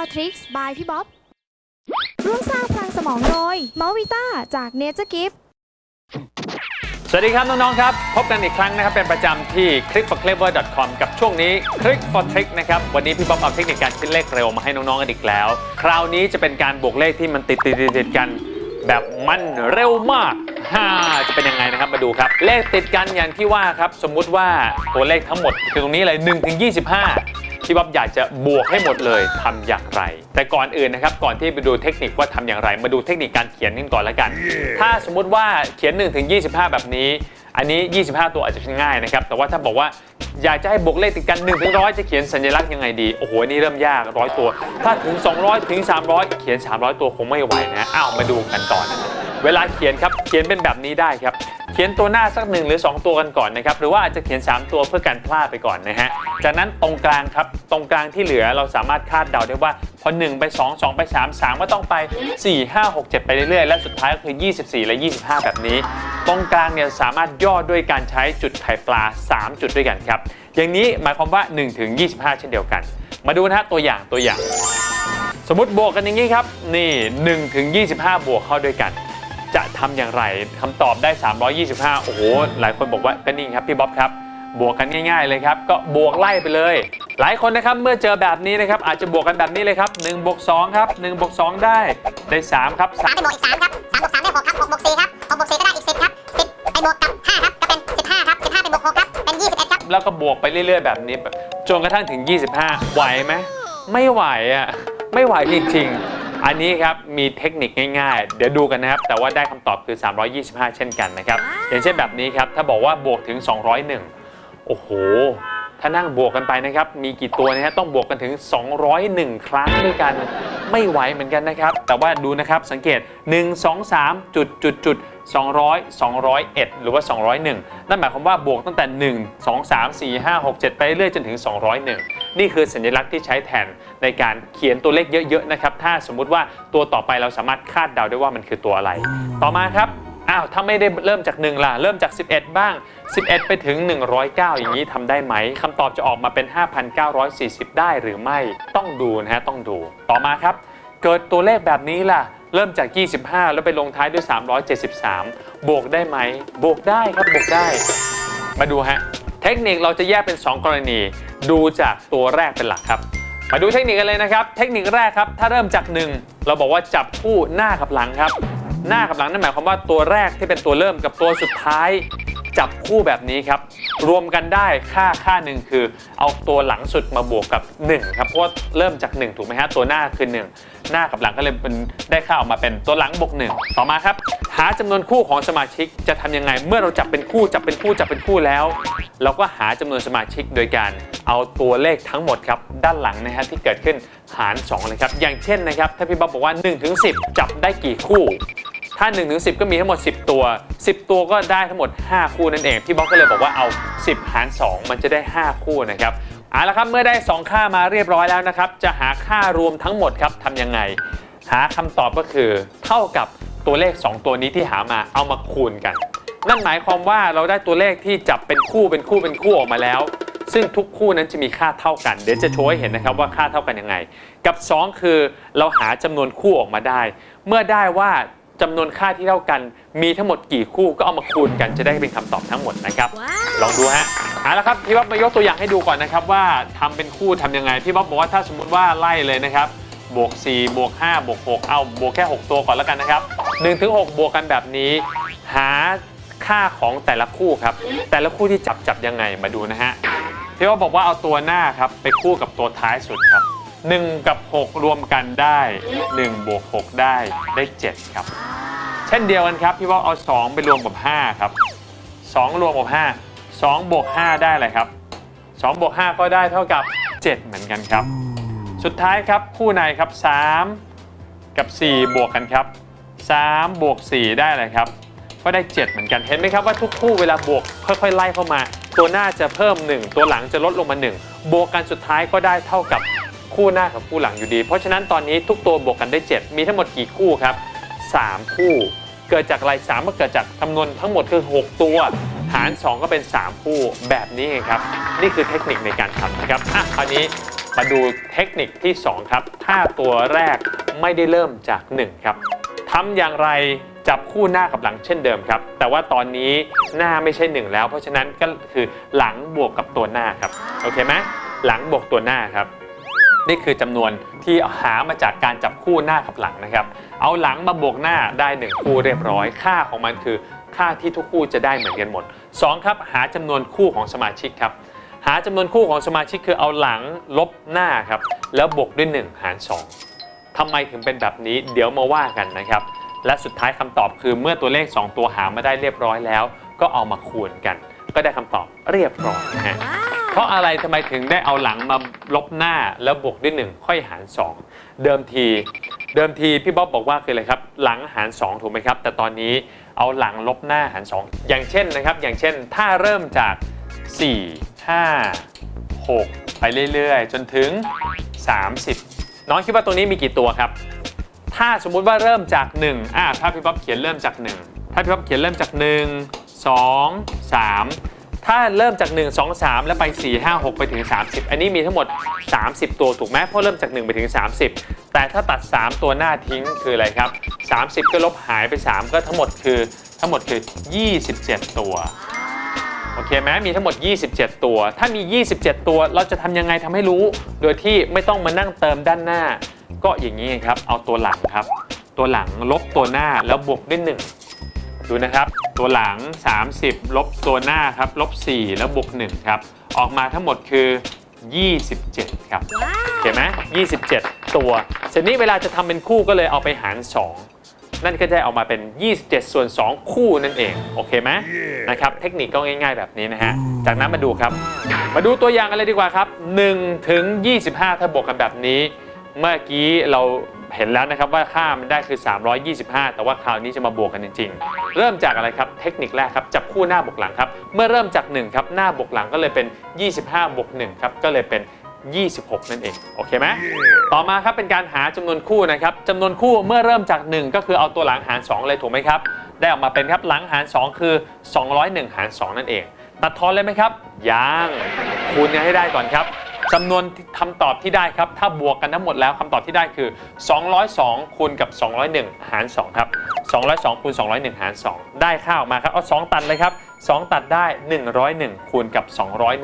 for Tricks by พี่บ๊อบ ร่วมสร้างพลังสมองโดยมอวิต้าจาก Nature Gift สวัสดีครับ น้อง ๆ ครับ พบกันอีกครั้งนะครับ เป็นประจำที่ clickforclever.com กับช่วงนี้ click for trick นะครับ วันนี้พี่บ๊อบเอาเทคนิคการคิดเลขเร็วมาให้น้อง ๆ กันอีกแล้ว คราวนี้จะเป็นการบวกเลขที่มันติดติดติดกัน แบบมันเร็วมากฮ่าจะเป็นยังไงนะครับมาดูครับ เลขติดกันอย่างที่ว่าครับ สมมุติว่าตัวเลขทั้งหมดคือตรงนี้เลย1ถึง25 พี่บ๊อบอยากจะบวกให้หมดเลยทำอย่างไร แต่ก่อนอื่นนะครับก่อนที่ไปดูเทคนิคว่าทำอย่างไร มาดูเทคนิคการเขียนกันก่อนแล้วกัน ถ้าสมมุติว่าเขียน1ถึง25 แบบนี้ อันนี้ 25 ตัวอาจจะง่ายนะครับ แต่ว่าถ้าบอกว่าอยากจะให้บวกเลขติดกัน1ถึง100จะเขียนสัญลักษณ์ยังไงดี โอ้โห นี่เริ่มยากร้อยตัว ถ้าถึง 200 ถึง 300 เขียน 300 ตัวคงไม่ไหวนะ อ้าว มาดูกันก่อนเวลาเขียนครับ เขียนเป็นแบบนี้ได้ครับ เขียนตัวหน้าสักหนึ่งหรือ 2 ตัวกันก่อนนะครับ หรือว่าอาจจะเขียน 3 ตัวเพื่อการพลาดไปก่อนนะฮะ จากนั้นตรงกลางครับ ตรงกลางที่เหลือเราสามารถคาดเดาได้ว่าพอ 1 ไป 2 2 ไป 3 3 ก็ต้องไป 4 5 6 7 ไปเรื่อยๆ และสุดท้ายก็คือ 24 และ 25 แบบนี้ตรงกลางเนี่ยสามารถย่อด้วยการใช้จุดไข่ปลา 3 จุดด้วยกันครับ อย่างนี้หมายความว่า 1 ถึง 25 เช่นเดียวกัน มาดูนะฮะตัวอย่างตัวอย่าง สมมติบวกกันอย่างนี้ครับ นี่1ถึง25 บวกเข้าด้วยกัน จะทำอย่างไรคำตอบได้ 325 โอ้โห หลายคนบอกว่าก็นี่ครับพี่บ๊อบครับบวกกันง่าย ๆ เลยครับ ก็บวกไล่ไปเลย หลายคนนะครับเมื่อเจอแบบนี้นะครับ อาจจะบวกกันแบบนี้เลยครับ1บวก2ครับ1บวก2ได้ได้ 3 ครับสามไปบวกอีกสามครับสามบวกสามได้หกครับหกบวกสี่ครับหกบวกสี่ก็ได้อีก บครับสิบไปบวกกับห้าครับก็เป็นสิบห้าครับสิบห้าไปบวกหกครับ เป็นยี่สิบเอ็ดครับ แล้วก็บวกไปเรื่อยๆ แบบนี้แบบจนกระทั่งถึง 25 ไหวไหมไม่ไหวอะไม่ไหวจริงๆ อันนี้ครับมีเทคนิคง่ายๆ เดี๋ยวดูกันนะครับ แต่ว่าได้คำตอบคือ 325 เช่นกันนะครับ อย่างเช่นแบบนี้ครับ ถ้าบอกว่าบวกถึง 201 โอ้โห ถ้านั่งบวกกันไปนะครับ มีกี่ตัวนะฮะต้องบวกกันถึง 201 ครั้งด้วยกันไม่ไหวเหมือนกันนะครับ แต่ว่าดูนะครับสังเกต 1 2 3จุดจุดจุด 200 201 หรือว่า 201 นั่นหมายความว่าบวกตั้งแต่ 1 2 3 4 5 6 7 ไปเรื่อยจนถึง 201 นี่คือสัญลักษณ์ที่ใช้แทนในการเขียนตัวเลขเยอะๆนะครับ ถ้าสมมุติว่าตัวต่อไปเราสามารถคาดเดาได้ว่ามันคือตัวอะไร ต่อมาครับอ้าวถ้าไม่ได้เริ่มจาก 1 ล่ะ เริ่มจาก 11 บ้าง 11 ไปถึง 109 อย่างนี้ทำได้ไหมคำตอบจะออกมาเป็น 5,940 ได้หรือไม่ต้องดูนะฮะต้องดู ต่อมาครับ เกิดตัวเลขแบบนี้ล่ะ เริ่มจาก 25 แล้วไปลงท้ายด้วย 373 บวกได้ไหม บวกได้ครับ บวกได้ มาดูฮะ เทคนิคเราจะแยกเป็น 2 กรณี ดูจากตัวแรกเป็นหลักครับ มาดูเทคนิคกันเลยนะครับ เทคนิคแรกครับ ถ้าเริ่มจาก 1 เราบอกว่าจับคู่หน้ากับหลังครับ หน้ากับหลังนั่นหมายความว่าตัวแรกที่เป็นตัวเริ่มกับตัวสุดท้าย จับคู่แบบนี้ครับ รวมกันได้ค่าค่าหนึ่งคือ เอาตัวหลังสุดมาบวกกับ 1 ครับ เพราะว่าเริ่มจาก 1 ถูกไหมฮะ ตัวหน้าคือ 1 หน้ากับหลังก็เลยเป็นได้ค่าออกมาเป็นตัวหลังบวก1ต่อมาครับ หาจำนวนคู่ของสมาชิกจะทำยังไง เมื่อเราจับเป็นคู่จับเป็นคู่จับเป็นคู่แล้ว เราก็หาจำนวนสมาชิกโดยการเอาตัวเลขทั้งหมดครับด้านหลังนะฮะที่เกิดขึ้นหาร 2 เลยครับอย่างเช่นนะครับถ้าพี่บ๊อบบอกว่า1ถึง10 จับได้กี่คู่ถ้า1ถึง10ก็มีทั้งหมด 10 ตัว 10 ตัวก็ได้ทั้งหมด 5 คู่นั่นเอง พี่บ๊อบก็เลยบอกว่าเอา 10 หาร 2 มันจะได้ 5 คู่นะครับ เอาละครับเมื่อได้ 2 ค่ามาเรียบร้อยแล้วนะครับ จะหาค่ารวมทั้งหมดครับทำยังไง หาคำตอบก็คือ เท่ากับตัวเลข 2 ตัวนี้ที่หามาเอามาคูณกัน นั่นหมายความว่าเราได้ตัวเลขที่จับเป็นคู่เป็นคู่เป็นคู่ออกมาแล้ว ซึ่งทุกคู่นั้นจะมีค่าเท่ากัน เดี๋ยวจะโชว์ให้เห็นนะครับว่าค่าเท่ากันยังไง กับ 2 คือเราหาจำนวนคู่ออกมาได้ เมื่อได้ว่า จำนวนค่าที่เท่ากัน มีทั้งหมดกี่คู่ก็เอามาคูณกันจะได้เป็นคำตอบทั้งหมดนะครับ ลองดูฮะเอาละครับพี่บ๊อบมายกตัวอย่างให้ดูก่อนนะครับว่าทำเป็นคู่ทำยังไงพี่บ๊อบบอกว่าถ้าสมมุติว่าไล่เลยนะครับบวก4บวก5บวก6เอาบวกแค่ 6 ตัวก่อนแล้วกันนะครับ1ถึง6บวกกันแบบนี้ หาค่าของแต่ละคู่ครับ แต่ละคู่ที่จับจับยังไงมาดูนะฮะพี่ว่าบอกว่าเอาตัวหน้าครับไปคู่กับตัวท้ายสุดครับ 1 กับ 6 รวมกันได้1บวก6ได้ได้ 7 ครับ เช่นเดียวกันครับ พี่ว่าเอา 2 ไปรวมกับ 5 ครับ 2 รวมกับ 5 2บวก5ได้อะไรครับ2บวก5ก็ได้เท่ากับ 7 เหมือนกันครับ สุดท้ายครับคู่ในครับ 3 กับ 4 บวกกันครับ 3 บวก 4 ได้อะไรครับ ก็ได้ 7 เหมือนกันเห็นไหมครับว่าทุกคู่เวลาบวกค่อยๆ ไล่เข้ามา ตัวหน้าจะเพิ่ม 1 ตัวหลังจะลดลงมา 1 บวกกันสุดท้ายก็ได้เท่ากับ คู่หน้ากับคู่หลังอยู่ดี เพราะฉะนั้นตอนนี้ทุกตัวบวกกันได้ 7 มีทั้งหมดกี่คู่ครับ 3 คู่ เกิดจากอะไร3ก็เกิดจากจำนวนทั้งหมดคือ 6 ตัว หาร 2 ก็เป็น 3 คู่แบบนี้เองครับ นี่คือเทคนิคในการทำนะครับอะคราวนี้มาดูเทคนิคที่ 2 ครับ ถ้าตัวแรกไม่ได้เริ่มจาก 1 ครับทำอย่างไรจับคู่หน้ากับหลังเช่นเดิมครับ แต่ว่าตอนนี้หน้าไม่ใช่1แล้ว เพราะฉะนั้นก็คือหลังบวกกับตัวหน้าครับ โอเคไหมหลังบวกตัวหน้าครับ นี่คือจำนวนที่หามาจากการจับคู่หน้ากับหลังนะครับ เอาหลังมาบวกหน้าได้ 1 คู่เรียบร้อย ค่าของมันคือค่าที่ทุกคู่จะได้เหมือนกันหมด 2 ครับ หาจำนวนคู่ของสมาชิกครับ หาจำนวนคู่ของสมาชิกคือเอาหลังลบหน้าครับ แล้วบวกด้วย 1 หาร 2ทำไมถึงเป็นแบบนี้ เดี๋ยวมาว่ากันนะครับ และสุดท้ายคำตอบคือเมื่อตัวเลข 2 ตัวหามาได้เรียบร้อยแล้ว ก็เอามาคูณกัน ก็ได้คำตอบเรียบร้อยนะฮะเพราะอะไรทำไมถึงได้เอาหลังมาลบหน้าแล้วบวกด้วย1ค่อยหาร 2 เดิมที เดิมทีพี่บ๊อบบอกว่าคืออะไรครับหลังหาร 2 ถูกไหมครับ แต่ตอนนี้เอาหลังลบหน้าหาร 2 อย่างเช่นนะครับ อย่างเช่นถ้าเริ่มจาก 4 5 6 ไปเรื่อยๆ จนถึง 30 น้องคิดว่าตรงนี้มีกี่ตัวครับ ถ้าสมมุติว่าเริ่มจาก1อะถ้าพี่บ๊อบเขียนเริ่มจาก 1 ถ้าพี่บ๊อบเขียนเริ่มจาก 1 2 3 ถ้าเริ่มจาก 1 2 3 แล้วไป 4 5 6 ไปถึง 30 อันนี้มีทั้งหมด 30 ตัวถูกไหมเพราะเริ่มจาก 1 ไปถึง 30 แต่ถ้าตัด 3 ตัวหน้าทิ้งคืออะไรครับ 30 ก็ลบหายไป 3 ก็ทั้งหมดคือทั้งหมดคือ 27 ตัวโอเคไหมมีทั้งหมด 27 ตัว ถ้ามี 27 ตัวเราจะทำยังไงทำให้รู้ โดยที่ไม่ต้องมานั่งเติมด้านหน้า ก็อย่างนี้ครับ เอาตัวหลังครับ ตัวหลังลบตัวหน้าแล้วบวกด้วย1 ดูนะครับ ตัวหลัง 30 ลบตัวหน้าครับ ลบ 4 แล้วบวก 1 ครับ ออกมาทั้งหมดคือ 27 ครับโอเคไหม27 ตัวเสร็จนี้เวลาจะทำเป็นคู่ก็เลยเอาไปหาร 2นั่นก็จะออกมาเป็น 27 ส่วน 2 คู่นั่นเอง โอเคไหมนะครับ เทคนิคก็ง่ายๆแบบนี้นะฮะ จากนั้นมาดูครับ มาดูตัวอย่างกันเลยดีกว่าครับ1ถึง25 ถ้าบวกกันแบบนี้ เมื่อกี้เรา เห็นแล้วนะครับว่าค่ามันได้คือ 325 แต่ว่าคราวนี้จะมาบวกกันจริง ๆ เริ่มจากอะไรครับเทคนิคแรกครับจับคู่หน้าบวกหลังครับเมื่อเริ่มจาก1ครับหน้าบวกหลังก็เลยเป็น 25บวก1ครับก็เลยเป็น 26 นั่นเอง โอเคไหม ต่อมาครับเป็นการหาจำนวนคู่นะครับจำนวนคู่เมื่อเริ่มจาก 1 ก็คือเอาตัวหลังหาร 2 เลยถูกไหมครับ ได้ออกมาเป็นครับหลังหาร 2 คือ 201 หาร 2 นั่นเอง ตัดทอนเลยไหมครับยังคูณกันให้ได้ก่อนครับ จำนวนคำตอบที่ได้ครับ ถ้าบวกกันทั้งหมดแล้วคำตอบที่ได้คือ 202คูณกับ 201 หาร 2 ครับ 202คูณ201 หาร 2 ได้ค่าออกมาครับ เอา 2 ตัดเลยครับ 2 ตัดได้ 101คูณกับ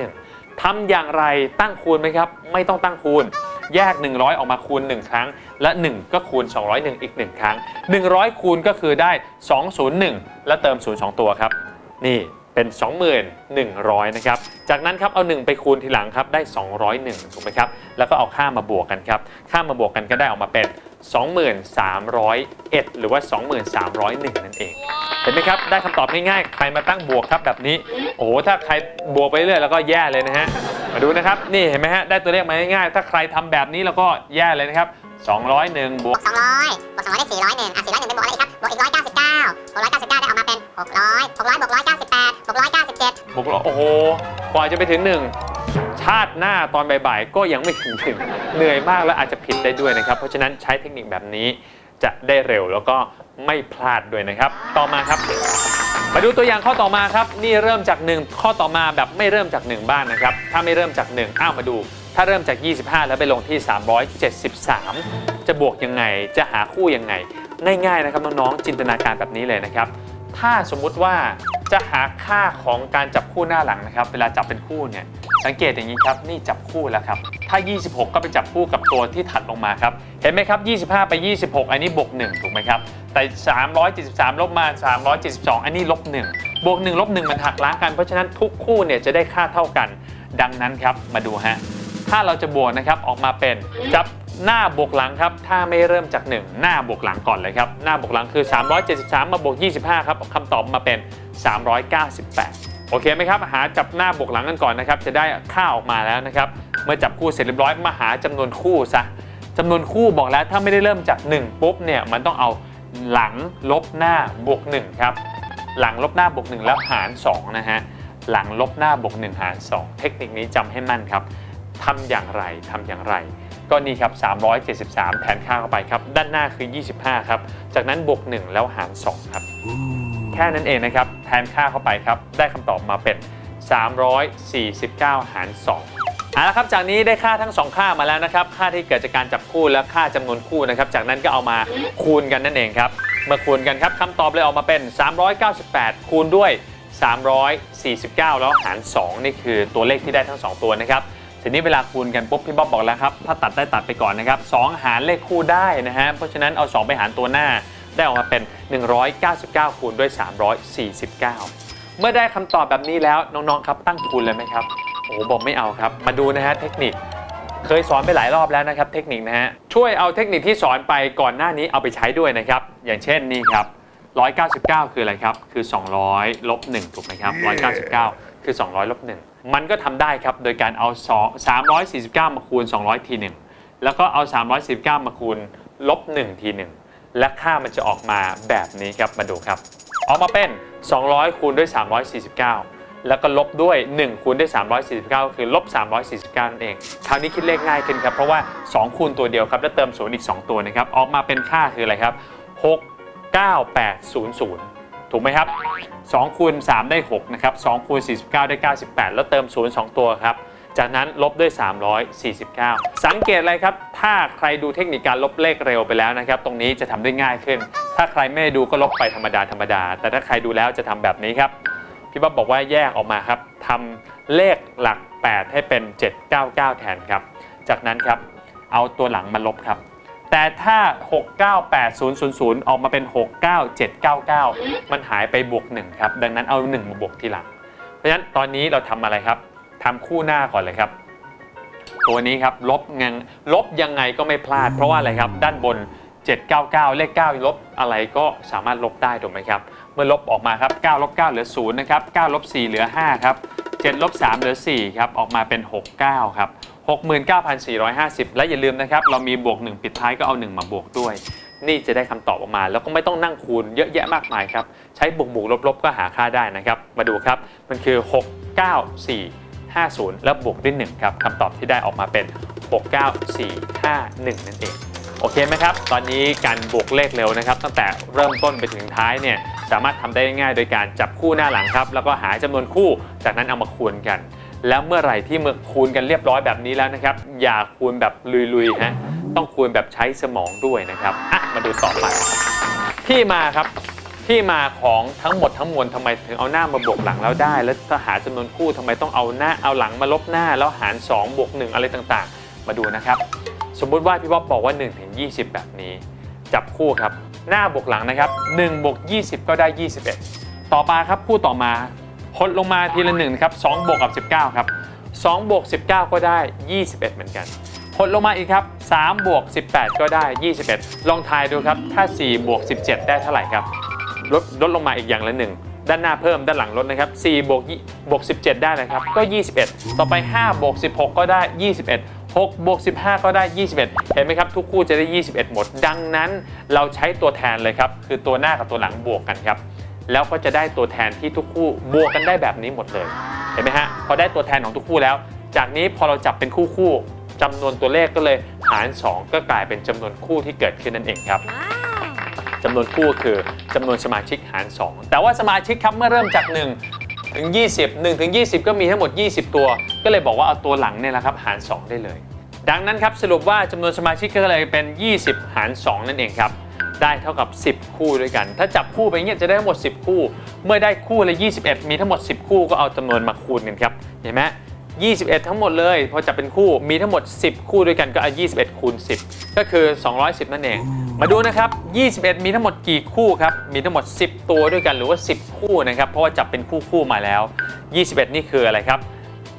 201 ทำอย่างไรตั้งคูณไหมครับ ไม่ต้องตั้งคูณ แยก 100 ออกมาคูณ 1 ครั้ง และ 1 ก็คูณ 201 อีก 1 ครั้ง 100 คูณก็คือได้ 201 แล้วเติม 0 2 ตัวครับ นี่ เป็น 21,100 นะครับ จากนั้นครับเอา 1 ไปคูณทีหลังครับได้ 201 ถูกไหมครับ แล้วก็เอาค่ามาบวกกันครับ ค่ามาบวกกันก็ได้ออกมาเป็น 2301 หรือว่า 2301 นั่นเอง เห็นไหมครับ ได้คำตอบง่ายๆ ใครมาตั้งบวกครับแบบนี้ โอ้โห ถ้าใครบวกไปเรื่อยแล้วก็แย่เลยนะฮะ มาดูนะครับ นี่เห็นไหมฮะ ได้ตัวเลขมาง่ายๆ ถ้าใครทำแบบนี้แล้วก็แย่เลยนะครับ201บวบกวก200บวก200ได้401อะ401เป็นบวกอะไรอีกครับ บวกอีก199บวก199 ได้ออกมาเป็น 600 600บวก198บวก197 บวกลบโอ้โหกว่าจะไปถึงหนึ่งชาติหน้าตอนบ่ายๆก็ยังไม่ถึงหนึ่งเหนื่อยมากและอาจจะผิดได้ด้วยนะครับ เพราะฉะนั้นใช้เทคนิคแบบนี้จะได้เร็วแล้วก็ไม่พลาดด้วยนะครับ ต่อมาครับ มาดูตัวอย่างข้อต่อมาครับ นี่เริ่มจาก 1 ข้อต่อมาแบบไม่เริ่มจาก 1 บ้างนะครับ ถ้าไม่เริ่มจาก 1 อ้าวมาดู ถ้าเริ่มจาก 25 แล้วไปลงที่ 373 จะบวกยังไงจะหาคู่ยังไง ง่ายๆนะครับน้องๆจินตนาการแบบนี้เลยนะครับ ถ้าสมมุติว่าจะหาค่าของการจับคู่หน้าหลังนะครับ เวลาจับเป็นคู่เนี่ย สังเกตอย่างนี้ครับ นี่จับคู่แล้วครับ ถ้า 26 ก็ไปจับคู่กับตัวที่ถัดลงมาครับ เห็นไหมครับ 25 ไป 26 อันนี้บวก 1 ถูกไหมครับ แต่ 373 ลบมา 372 อันนี้ลบ 1 บวก 1 ลบ 1 มันหักล้างกัน เพราะฉะนั้นทุกคู่เนี่ยจะได้ค่าเท่ากัน ดังนั้นครับ มาดูฮะ ถ้าเราจะบวกนะครับ ออกมาเป็นจับ หน้าบวกหลังครับ ถ้าไม่เริ่มจาก 1 หน้าบวกหลังก่อนเลยครับ หน้าบวกหลังคือ 373 มาบวก 25 ครับคำตอบมาเป็น 398 โอเคไหมครับ หาจับหน้าบวกหลังกันก่อนนะครับ จะได้ค่าออกมาแล้วนะครับ เมื่อจับคู่เสร็จเรียบร้อยมาหาจำนวนคู่ซะจำนวนคู่บอกแล้วถ้าไม่ได้เริ่มจาก 1 ปุ๊บเนี่ยมันต้องเอาหลังลบหน้าบวก1ครับหลังลบหน้าบวก1แล้วหาร2นะฮะหลังลบหน้าบวก1หาร 2 เทคนิคนี้จำให้มั่นครับทำอย่างไรทำอย่างไร ก็นี่ครับ 373 แทนค่าเข้าไปครับ ด้านหน้าคือ 25 ครับ จากนั้นบวก 1 แล้วหาร 2 ครับ แค่นั้นเองนะครับ แทนค่าเข้าไปครับ ได้คำตอบมาเป็น 349 หาร 2เอาละครับจากนี้ได้ค่าทั้งสองค่ามาแล้วนะครับ ค่าที่เกิดจากการจับคู่และค่าจำนวนคู่นะครับ จากนั้นก็เอามาคูณกันนั่นเองครับ เมื่อคูณกันครับคำตอบเลยออกมาเป็น 398 คูณด้วย 349 แล้วหาร 2 นี่คือตัวเลขที่ได้ทั้ง 2 ตัวนะครับ ทีนี้เวลาคูณกันปุ๊บพี่บ๊อบบอกแล้วครับถ้าตัดได้ตัดไปก่อนนะครับ2หารเลขคู่ได้นะฮะเพราะฉะนั้นเอา 2 ไปหารตัวหน้า ได้ออกมาเป็น 199 คูณด้วย 349 เมื่อได้คำตอบแบบนี้แล้วน้องๆครับตั้งคูณเลยไหมครับโอ้โหบอกไม่เอาครับ มาดูนะฮะเทคนิคเคยสอนไปหลายรอบแล้วนะครับเทคนิคนะฮะช่วยเอาเทคนิคที่สอนไปก่อนหน้านี้เอาไปใช้ด้วยนะครับ อย่างเช่นนี่ครับ 199 คืออะไรครับ คือ 200 ลบ 1 ถูกไหมครับ 199 คือ 200ลบ1มันก็ทำได้ครับโดยการเอา2 349 มาคูณ 200 ทีหนึ่งแล้วก็เอา 349 มาคูณลบ1ทีหนึ่งและค่ามันจะออกมาแบบนี้ครับมาดูครับ ออกมาเป็น 200 คูณด้วย 349 แล้วก็ลบด้วย 1 คูณด้วย 349ก็คือลบ 349 นั่นเอง คราวนี้คิดเลขง่ายขึ้นครับ เพราะว่า 2 คูณตัวเดียวครับ แล้วเติมศูนย์อีก 2 ตัวนะครับ ออกมาเป็นค่าคืออะไรครับ 69800 ถูกไหมครับ 2คูณ3ได้6นะครับ2คูณ49 ได้ 98 แล้วเติม 0 2 ตัวครับ จากนั้นลบด้วย 349 สังเกตอะไรครับ ถ้าใครดูเทคนิคการลบเลขเร็วไปแล้วนะครับ ตรงนี้จะทำได้ง่ายขึ้น ถ้าใครไม่ได้ดูก็ลบไปธรรมดาธรรมดา แต่ถ้าใครดูแล้วจะทำแบบนี้ครับ พี่บ๊อบบอกว่าแยกออกมาครับทำเลขหลัก 8 ให้เป็น 799 แทนครับ จากนั้นครับเอาตัวหลังมาลบครับ แต่ถ้า 698000 ออกมาเป็น 69799 มันหายไปบวก 1 ครับ ดังนั้นเอา 1 มาบวกทีหลัง เพราะฉะนั้นตอนนี้เราทำอะไรครับทำคู่หน้าก่อนเลยครับ ตัวนี้ครับลบยังลบยังไงก็ไม่พลาด เพราะว่าอะไรครับ ด้านบน 799 เลข 9 ลบอะไรก็สามารถลบได้ถูกไหมครับ เมื่อลบออกมาครับ9ลบ9เหลือ0นะครับ9ลบ4เหลือ5ครับ 7ลบ3เหลือ4ครับออกมาเป็น 69 ครับ 69,450 และอย่าลืมนะครับ เรามีบวก 1 ปิดท้ายก็เอา 1 มาบวกด้วย นี่จะได้คำตอบออกมา แล้วก็ไม่ต้องนั่งคูณเยอะแยะมากมายครับ ใช้บวกบวกลบลบก็หาค่าได้นะครับ มาดูครับ มันคือ 69450 แล้วบวกด้วย1ครับคำตอบที่ได้ออกมาเป็น 69451 นั่นเอง โอเคไหมครับ ตอนนี้การบวกเลขเร็วนะครับ ตั้งแต่เริ่มต้นไปถึงท้ายเนี่ย สามารถทำได้ง่ายโดยการจับคู่หน้าหลังครับ แล้วก็หาจำนวนคู่ จากนั้นเอามาคูณกัน แล้วเมื่อไหร่ที่เมื่อคูณกันเรียบร้อยแบบนี้แล้วนะครับ อย่าคูณแบบลุยๆฮะต้องคูณแบบใช้สมองด้วยนะครับอะมาดูต่อไปที่มาครับที่มาของทั้งหมดทั้งมวลทำไมถึงเอาหน้ามาบวกหลังแล้วได้ แล้วถ้าหาจำนวนคู่ทำไมต้องเอาหน้าเอาหลังมาลบหน้าแล้วหาร2บวก1อะไรต่างๆ มาดูนะครับ สมมุติว่าพี่บ๊อบบอกว่า1ถึง20 แบบนี้ จับคู่ครับ หน้าบวกหลังนะครับ1บวก20 ก็ได้ 21 ต่อมาครับคู่ต่อมาหดลงมาทีละ1ครับ2บวกกับ 19 ครับ2บวก19 ก็ได้ 21 เหมือนกันหดลงมาอีกครับ3บวก18 ก็ได้ 21 ลองทายดูครับถ้า4บวก17 ได้เท่าไหร่ครับลดลดลงมาอีกอย่างละหนึ่งด้านหน้าเพิ่มด้านหลังลดนะครับ4บวกบวก17 ได้นะครับก็ 21 ต่อไป5บวก16 ก็ได้ 21 6 บวก 15 ก็ได้ 21 เห็นไหมครับ ทุกคู่จะได้ 21 หมด ดังนั้นเราใช้ตัวแทนเลยครับ คือตัวหน้ากับตัวหลังบวกกันครับ แล้วก็จะได้ตัวแทนที่ทุกคู่บวกกันได้แบบนี้หมดเลย เห็นไหมฮะ พอได้ตัวแทนของทุกคู่แล้ว จากนี้พอเราจับเป็นคู่คู่ๆจำนวนตัวเลขก็เลยหาร 2 ก็กลายเป็นจำนวนคู่ที่เกิดขึ้นนั่นเองครับจำนวนคู่คือจำนวนสมาชิกหาร 2 แต่ว่าสมาชิกครับเมื่อเริ่มจาก 1 ถึง 20 1ถึง20 ก็มีทั้งหมด 20 ตัว ก็เลยบอกว่าเอาตัวหลังเนี่ยแหละครับหาร 2 ได้เลย ดังนั้นครับสรุปว่าจำนวนสมาชิกก็เลยเป็น 20 หาร 2 นั่นเองครับ ได้เท่ากับ 10 คู่ด้วยกัน ถ้าจับคู่ไปเงี้ยจะได้ทั้งหมด 10 คู่ เมื่อได้คู่ละ 21 มีทั้งหมด 10 คู่ก็เอาจำนวนมาคูณกันครับเห็นไหม 21 ทั้งหมดเลยพอจับเป็นคู่มีทั้งหมด 10 คู่ด้วยกันก็เอา21 คูณ 10 ก็คือ 210 นั่นเอง มาดูนะครับ 21 มีทั้งหมดกี่คู่ครับ มีทั้งหมด 10 ตัวด้วยกันหรือว่า 10 คู่นะครับ เพราะว่าจับเป็นคู่คู่ๆมาแล้ว 21 นี่คืออะไรครับ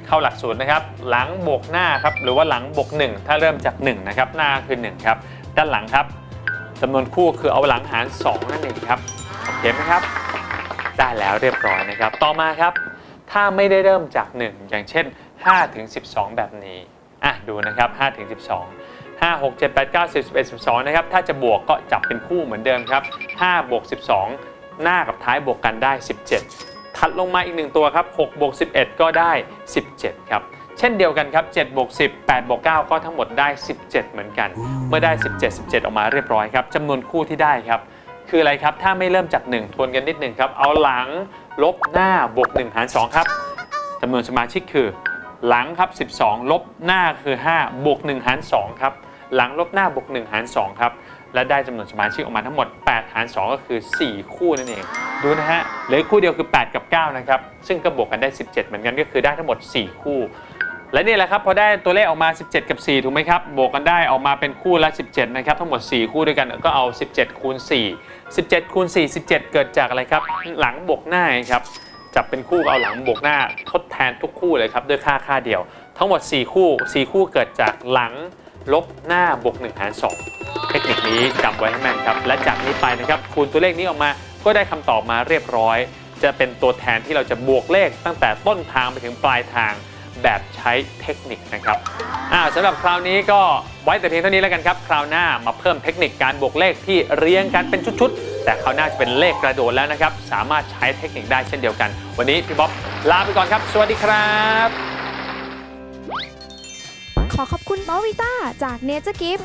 เข้าหลักสูตรนะครับ หลังบวกหน้าครับ หรือว่าหลังบวก 1 ถ้าเริ่มจาก 1 นะครับ หน้าคือ 1 ครับ ด้านหลังครับจำนวนคู่คือเอาหลังหาร 2 นั่นเองครับ เห็นไหมครับ ได้แล้วเรียบร้อยนะครับ ต่อมาครับถ้าไม่ได้เริ่มจาก 1 อย่างเช่น 5ถึง12 แบบนี้อะดูนะครับ5ถึง12 5 6 7 8 9 10 11 12นะครับถ้าจะบวกก็จับเป็นคู่เหมือนเดิมครับ5บวก12 หน้ากับท้ายบวกกันได้ 17 ถัดลงมาอีกหนึ่งตัวครับ6บวก11 ก็ได้ 17 ครับเช่นเดียวกันครับ7บวก10 8บวก9ก็ทั้งหมดได้ 17 เหมือนกัน เมื่อได้ 17 17 ออกมาเรียบร้อยครับจำนวนคู่ที่ได้ครับ คืออะไรครับ ถ้าไม่เริ่มจาก 1 ทวนกันนิดหนึ่งครับ เอาหลังลบหน้าบวก 1 หาร 2 ครับจำนวนสมาชิกคือ หลังครับ 12 ลบหน้าคือ 5 บวก 1 หาร 2 ครับ หลังลบหน้าบวก 1 หาร 2 ครับ และได้จำนวนสมาชิกออกมาทั้งหมด 8 หาร 2 ก็คือ 4 คู่นั่นเอง ดูนะฮะเหลือคู่เดียวคือ 8 กับ 9 นะครับ ซึ่งก็บวกกันได้ 17 เหมือนกันก็คือได้ทั้งหมด 4 คู่ และนี่แหละครับพอได้ตัวเลขออกมา 17 กับ 4 ถูกไหมครับ บวกกันได้ออกมาเป็นคู่ละ 17 นะครับ ทั้งหมด 4 คู่ด้วยกันก็เอา 17 คูณ 4 17 คูณ 4 17 เกิดจากอะไรครับ หลังบวกหน้าครับ จับเป็นคู่เอาหลังบวกหน้าทดแทนทุกคู่เลยครับด้วยค่าค่าเดียว ทั้งหมด 4 คู่ 4 คู่เกิดจากหลังลบหน้าบวก1หาร2เทคนิคนี้จำไว้ให้แม่นครับ และจากนี้ไปนะครับคูณตัวเลขนี้ออกมาก็ได้คำตอบมาเรียบร้อย จะเป็นตัวแทนที่เราจะบวกเลขตั้งแต่ต้นทางไปถึงปลายทางแบบใช้เทคนิคนะครับอ่าสำหรับคราวนี้ก็ไว้แต่เพียงเท่านี้แล้วกันครับ คราวหน้ามาเพิ่มเทคนิคการบวกเลขที่เรียงกันเป็นชุดๆ แต่เขาหน้าจะเป็นเลขกระโดดแล้วนะครับ สามารถใช้เทคนิคได้เช่นเดียวกัน วันนี้พี่บ๊อบลาไปก่อนครับ สวัสดีครับ ขอขอบคุณเมาวิต้าจากเนเจอร์กิฟ